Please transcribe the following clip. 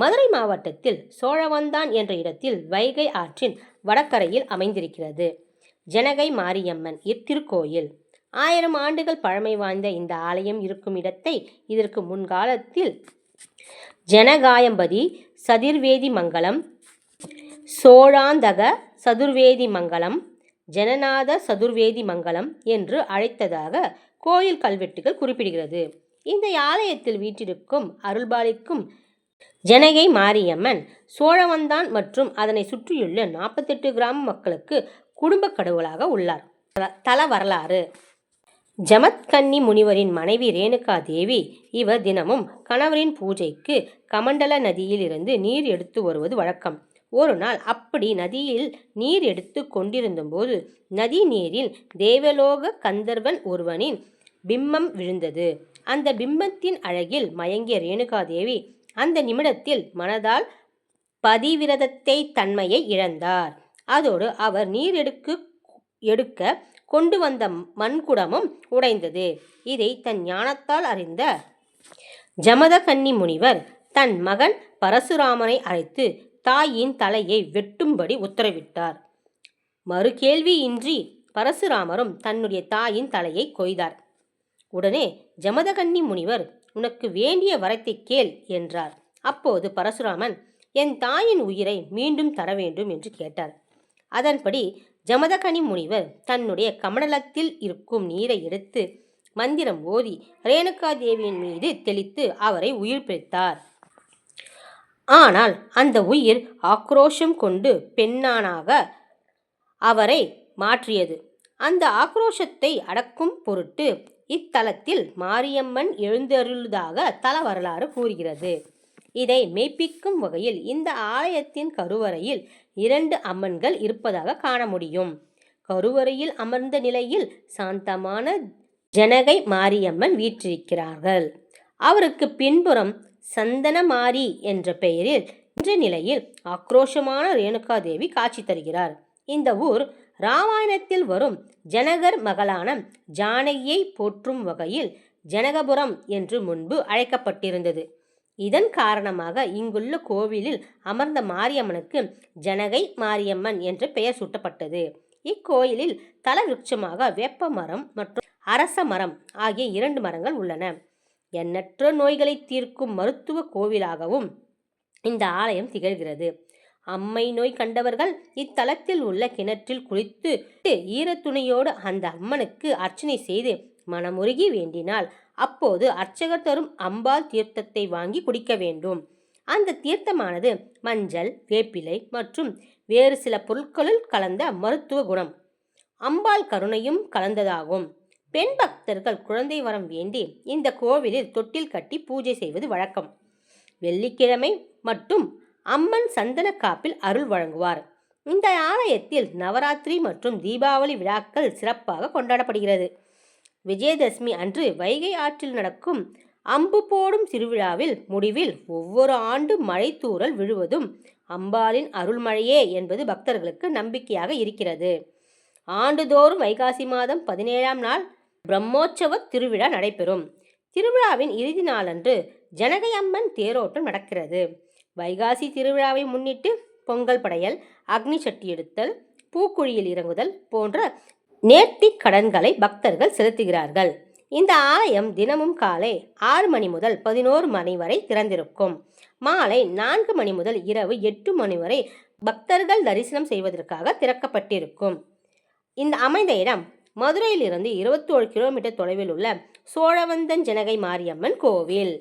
மதுரை மாவட்டத்தில் சோழவந்தான் என்ற இடத்தில் வைகை ஆற்றின் வடக்கரையில் அமைந்திருக்கிறது. ஜனகை மாரியம்மன் இத்திருக்கோயில். ஆயிரம் ஆண்டுகள் பழமை வாய்ந்த இந்த ஆலயம் இருக்கும் இடத்தை இதற்கு முன்காலத்தில் ஜனகாயம்பதி சதிர்வேதி மங்கலம் சோழாந்தக சதுர்வேதி மங்கலம் ஜனநாத சதுர்வேதி மங்கலம் என்று அழைத்ததாக கோயில் கல்வெட்டுகள் குறிப்பிடுகிறது. இந்த ஆலயத்தில் வீற்றிருக்கும் அருள்பாலிக்கும் ஜனகை மாரியம்மன் சோழவந்தான் மற்றும் அதனை சுற்றியுள்ள நாற்பத்தெட்டு கிராம மக்களுக்கு குடும்ப கடவுளாக உள்ளார். தல வரலாறு. ஜமத்கன்னி முனிவரின் மனைவி ரேணுகா தேவி இவர் தினமும் கணவரின் பூஜைக்கு கமண்டல நதியில் இருந்து நீர் எடுத்து வருவது வழக்கம். ஒரு நாள் அப்படி நதியில் நீர் எடுத்து கொண்டிருந்தபோது நதி நீரில் தேவலோக கந்தர்வன் ஒருவனின் பிம்பம் விழுந்தது. அந்த பிம்பத்தின் அழகில் மயங்கிய ரேணுகா தேவி அந்த நிமிடத்தில் மனதால் பதிவிரதத்தை தன்மையை இழந்தார். அதோடு அவர் நீர் எடுக்கு எடுக்க கொண்டு வந்த மண்குடமும் உடைந்தது. இதை தன் ஞானத்தால் அறிந்த ஜமதகன்னி முனிவர் தன் மகன் பரசுராமனை அழைத்து தாயின் தலையை வெட்டும்படி உத்தரவிட்டார். மறுகேள்வியின்றி பரசுராமரும் தன்னுடைய தாயின் தலையை கொய்தார். உடனே ஜமதகன்னி முனிவர் உனக்கு வேண்டிய வரத்தை கேள் என்றார். அப்போது பரசுராமன் என் தாயின் உயிரை மீண்டும் தர வேண்டும் என்று கேட்டார். அதன்படி ஜமதகனி முனிவர் தன்னுடைய கமண்டலத்தில் இருக்கும் நீரை எடுத்து மந்திரம் ஓதி ரேணுகா தேவியின் மீது தெளித்து அவரை உயிர் பிழைத்தார் ஆனால் அந்த உயிர் ஆக்ரோஷம் கொண்டு பெண்ணானாக அவரை மாற்றியது. அந்த ஆக்ரோஷத்தை அடக்கும் பொருட்டு இத்தலத்தில் மாரியம்மன் எழுந்தருளுதாக தல வரலாறு கூறுகிறது. இதை மெய்ப்பிக்கும் வகையில் இந்த ஆலயத்தின் கருவறையில் இரண்டு அம்மன்கள் இருப்பதாக காண முடியும். கருவறையில் அமர்ந்த நிலையில் சாந்தமான ஜனகை மாரியம்மன் வீற்றிருக்கிறார்கள். அவருக்கு பின்புறம் சந்தனமாரி என்ற பெயரில் என்ற நிலையில் ஆக்ரோஷமான ரேணுகாதேவி காட்சி தருகிறார். இந்த ஊர் ராமாயணத்தில் வரும் ஜனகர் மகளான ஜானகியை போற்றும் வகையில் ஜனகபுரம் என்று முன்பு அழைக்கப்பட்டிருந்தது. இதன் காரணமாக இங்குள்ள கோவிலில் அமர்ந்த மாரியம்மனுக்கு ஜனகை மாரியம்மன் என்று பெயர் சூட்டப்பட்டது. இக்கோயிலில் தல விருட்சமாக வேப்ப மரம் மற்றும் அரச மரம் ஆகிய இரண்டு மரங்கள் உள்ளன. எண்ணற்ற நோய்களை தீர்க்கும் மருத்துவ கோவிலாகவும் இந்த ஆலயம் திகழ்கிறது. அம்மை நோய் கண்டவர்கள் இத்தலத்தில் உள்ள கிணற்றில் குளித்து ஈரத்துணையோடு அந்த அம்மனுக்கு அர்ச்சனை செய்து மனமுருகி வேண்டினால் அப்போது அர்ச்சகர் தரும் அம்பாள் தீர்த்தத்தை வாங்கி குடிக்க வேண்டும். அந்த தீர்த்தமானது மஞ்சள் வேப்பிலை மற்றும் வேறு சில பொருட்களில் கலந்த மருத்துவ குணம். அம்பாள் கருணையும் கலந்ததாகும். பெண் பக்தர்கள் குழந்தை வரம் வேண்டி இந்த கோவிலில் தொட்டில் கட்டி பூஜை செய்வது வழக்கம். வெள்ளிக்கிழமை மற்றும் அம்மன் சந்தன காப்பில் அருள் வழங்குவார். இந்த ஆலயத்தில் நவராத்திரி மற்றும் தீபாவளி விழாக்கள் சிறப்பாக கொண்டாடப்படுகிறது. விஜயதசமி அன்று வைகை ஆற்றில் நடக்கும் அம்பு போடும் திருவிழாவில் முடிவில் ஒவ்வொரு ஆண்டு மழை தூறல் விழுவதும் அம்பாளின் அருள்மழையே என்பது பக்தர்களுக்கு நம்பிக்கையாக இருக்கிறது. ஆண்டுதோறும் வைகாசி மாதம் பதினேழாம் நாள் பிரம்மோற்சவ திருவிழா நடைபெறும். திருவிழாவின் இறுதி நாளன்று ஜனகை அம்மன் தேரோட்டம் நடக்கிறது. வைகாசி திருவிழாவை முன்னிட்டு பொங்கல் படையல் அக்னி சட்டி எடுத்தல் பூக்குழியில் இறங்குதல் போன்ற நேர்த்தி கடன்களை பக்தர்கள் செலுத்துகிறார்கள். இந்த ஆலயம் தினமும் காலை ஆறு மணி முதல் பதினோரு மணி வரை திறந்திருக்கும். மாலை நான்கு மணி முதல் இரவு எட்டு மணி வரை பக்தர்கள் தரிசனம் செய்வதற்காக திறக்கப்பட்டிருக்கும். இந்த அமைந்த இடம் மதுரையிலிருந்து இருபத்தோரு கிலோமீட்டர் தொலைவில் உள்ள சோழவந்தன் ஜனகை மாரியம்மன் கோவில்.